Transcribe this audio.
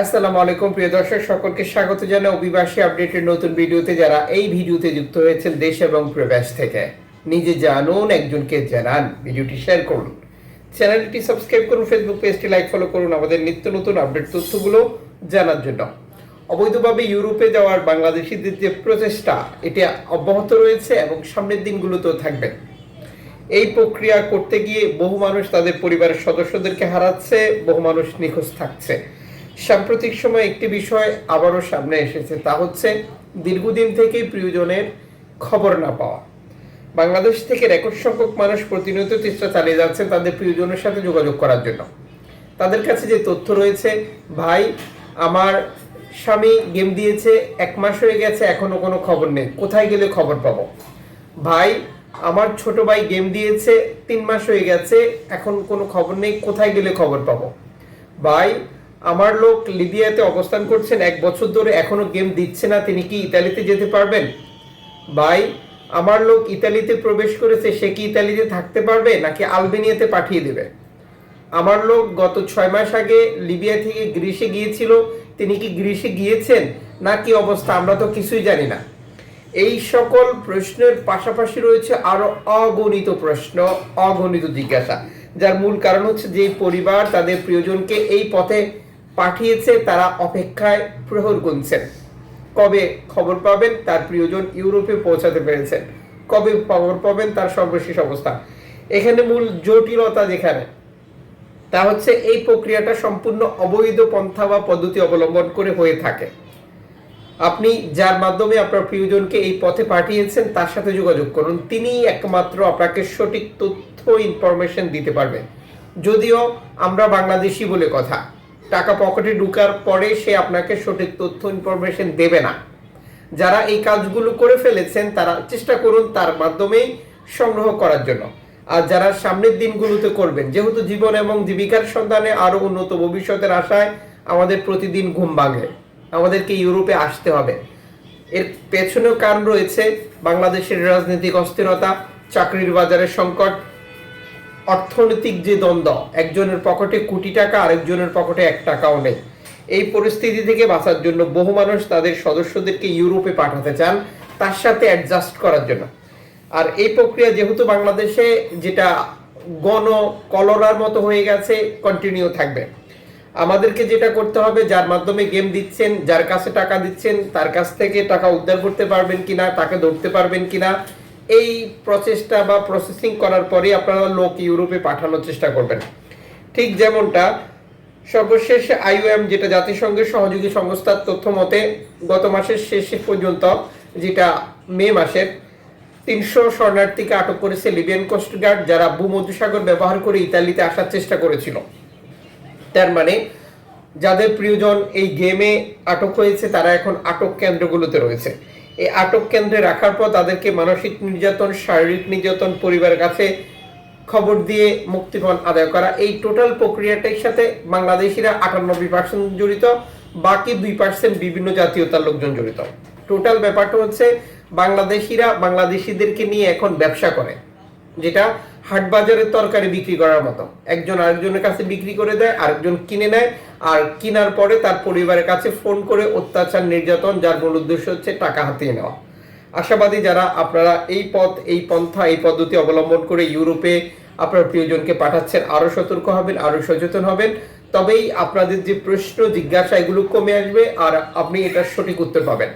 আসসালামু আলাইকুম, প্রিয় দর্শক, সকলকে স্বাগত জানাই অভিবাসী আপডেটের নতুন ভিডিওতে যারা এই ভিডিওতে যুক্ত হয়েছেন দেশ এবং প্রবাস থেকে। নিজে জানুন, একজনকে জানান, ভিডিওটি শেয়ার করুন। চ্যানেলটি সাবস্ক্রাইব করুন, ফেসবুক পেজটি লাইক, ফলো করুন আমাদের নিত্য নতুন আপডেট তথ্যগুলো জানার জন্য। অবৈধভাবে ইউরোপে যাওয়ার বাংলাদেশিদের যে প্রচেষ্টা, এটি অব্যাহত রয়েছে এবং সামনের দিনগুলোতেও থাকবে। এই প্রক্রিয়া করতে গিয়ে বহু মানুষ তাদের পরিবারের সদস্যদেরকে হারাচ্ছে, বহু মানুষ নিখোঁজ থাকছে। সাম্প্রতিক সময় একটি বিষয় আবারও সামনে এসেছে, তা হচ্ছে দীর্ঘদিন থেকেই প্রিয়জনের খবর না পাওয়া। বাংলাদেশ থেকে রেকর্ড সংখ্যক মানুষ প্রতিনিয়ত চেষ্টা চালিয়ে যাচ্ছেন তাদের প্রিয়জনের সাথে যোগাযোগ করার জন্য। তাদের কাছে যে তথ্য রয়েছে, ভাই, আমার স্বামী গেম দিয়েছে, এক মাস হয়ে গেছে, এখনও কোনো খবর নেই, কোথায় গেলে খবর পাবো? ভাই, আমার ছোট ভাই গেম দিয়েছে, তিন মাস হয়ে গেছে, এখন কোনো খবর নেই, কোথায় গেলে খবর পাবো? ভাই আমার লোক লিবিয়াতে অবস্থান করছেন এক বছর ধরে, এখনও গেম দিচ্ছে না, তিনি কি ইতালিতে যেতে পারবেন? ভাই, আমার লোক ইতালিতে প্রবেশ করেছে, সে কি ইতালিতে থাকতে পারবে, নাকি আলবেনিয়াতে পাঠিয়ে দেবে? আমার লোক গত ছয় মাস আগে লিবিয়া থেকে গ্রিসে গিয়েছিল, তিনি কি গ্রিসে গিয়েছেন? না কি অবস্থা, আমরা তো কিছুই জানি না। এই সকল প্রশ্নের পাশাপাশি রয়েছে আরও অগণিত প্রশ্ন, অগণিত জিজ্ঞাসা, যার মূল কারণ হচ্ছে যে পরিবার তাদের প্রিয়জনকে এই পথে পাঠিয়েছে, তারা অপেক্ষায় প্রহর গুনছেন। কবে খবর পাবেন? তার প্রিয়জন ইউরোপে পৌঁছাতে পেরেছেন। কবে খবর পাবেন? তার সর্বশেষ অবস্থা। এখানে মূল জটিলতা যেখানে, তা হচ্ছে এই প্রক্রিয়াটা সম্পূর্ণ অবৈধ পন্থা বা পদ্ধতি অবলম্বন করে হয়ে থাকে। আপনি যার মাধ্যমে আপনার প্রিয়জনকে এই পথে পাঠিয়েছেন, তার সাথে যোগাযোগ করুন। তিনি একমাত্র আপনাকে সঠিক তথ্য ইনফরমেশন দিতে পারবেন। যদিও আমরা বাংলাদেশি বলে কথা টাকা পকেটে ঢুকার পরে সে আপনাকে সঠিক তথ্য ইনফরমেশন দেবে না। যারা এই কাজগুলো করে ফেলেছেন, তারা চেষ্টা করুন তার মাধ্যমেই সংগ্রহ করার জন্য। আর যারা সামনের দিনগুলোতে করবেন, যেহেতু জীবন এবং জীবিকার সন্ধানে আরও উন্নত ভবিষ্যতের আশায় আমাদের প্রতিদিন ঘুম ভাঙে। আমাদেরকে ইউরোপে আসতে হবে। এর পেছনেও কারণ রয়েছে বাংলাদেশের রাজনৈতিক অস্থিরতা, চাকরির বাজারের সংকট অর্থনৈতিক যে দ্বন্দ্ব, একজনের পকেটে কোটি টাকা, আরেকজনের পকেটে এক টাকাও নেই। এই পরিস্থিতি থেকে বাঁচার জন্য বহু মানুষ তাদের সদস্যদেরকে ইউরোপে পাঠাতে চান, তার সাথে অ্যাডজাস্ট করার জন্য। আর এই প্রক্রিয়া যেহেতু বাংলাদেশে, যেটা গণ কলরার মতো হয়ে গেছে কন্টিনিউ থাকবে। আমাদেরকে যেটা করতে হবে, যার মাধ্যমে গেম দিচ্ছেন, যার কাছে টাকা দিচ্ছেন, তার কাছ থেকে টাকা উদ্ধার করতে পারবেন কিনা, তাকে ধরতে পারবেন কিনা এই প্রসেসটা বা প্রসেসিং করার পরে আপনারা লোক ইউরোপে পাঠানোর চেষ্টা করবেন। ঠিক যেমনটা, সর্বশেষ আইওএম যেটা জাতিসংঘের সহযোগী সংস্থার তথ্য মতে, গত মাসের শেষে পর্যন্ত, যেটা মে মাসের, তিনশো শরণার্থীকে আটক করেছে লিবিয়ান কোস্টগার্ড যারা ভূমধ্যসাগর ব্যবহার করে ইতালিতে আসার চেষ্টা করেছিল। তার মানে যাদের প্রিয়জন এই গেমে আটক হয়েছে, তারা এখন আটক কেন্দ্রগুলোতে রয়েছে। এই আটক কেন্দ্রে রাখার পর তাদেরকে মানসিক নির্যাতন, শারীরিক নির্যাতন, পরিবারের কাছে খবর দিয়ে মুক্তিপণ আদায় করা। এই টোটাল প্রক্রিয়াটার সাথে বাংলাদেশিরা আটানব্বই পার্সেন্ট জড়িত, বাকি দুই পার্সেন্ট বিভিন্ন জাতীয়তার লোকজন জড়িত। টোটাল ব্যাপারটা হচ্ছে, বাংলাদেশিরা বাংলাদেশিদেরকে নিয়ে এখন ব্যবসা করে, যেটা হাট বাজারের তরকারি বিক্রি করার মতো। একজন আরেকজনের কাছে বিক্রি করে দেয়, আরেকজন কিনে নেয়, আর কেনার পরে তার পরিবারের কাছে ফোন করে অত্যাচার, নির্যাতন, যার মূল উদ্দেশ্য হচ্ছে টাকা হাতিয়ে নেওয়া। আশাবাদী যারা আপনারা এই পথ, এই পন্থা, এই পদ্ধতি অবলম্বন করে ইউরোপে আপনার প্রিয়জনকে পাঠাচ্ছেন আরও সতর্ক হবেন আরও সচেতন হবেন। তবেই আপনাদের যে প্রশ্ন, জিজ্ঞাসা, এগুলো কমে আসবে, আর আপনি এটার সঠিক উত্তর পাবেন।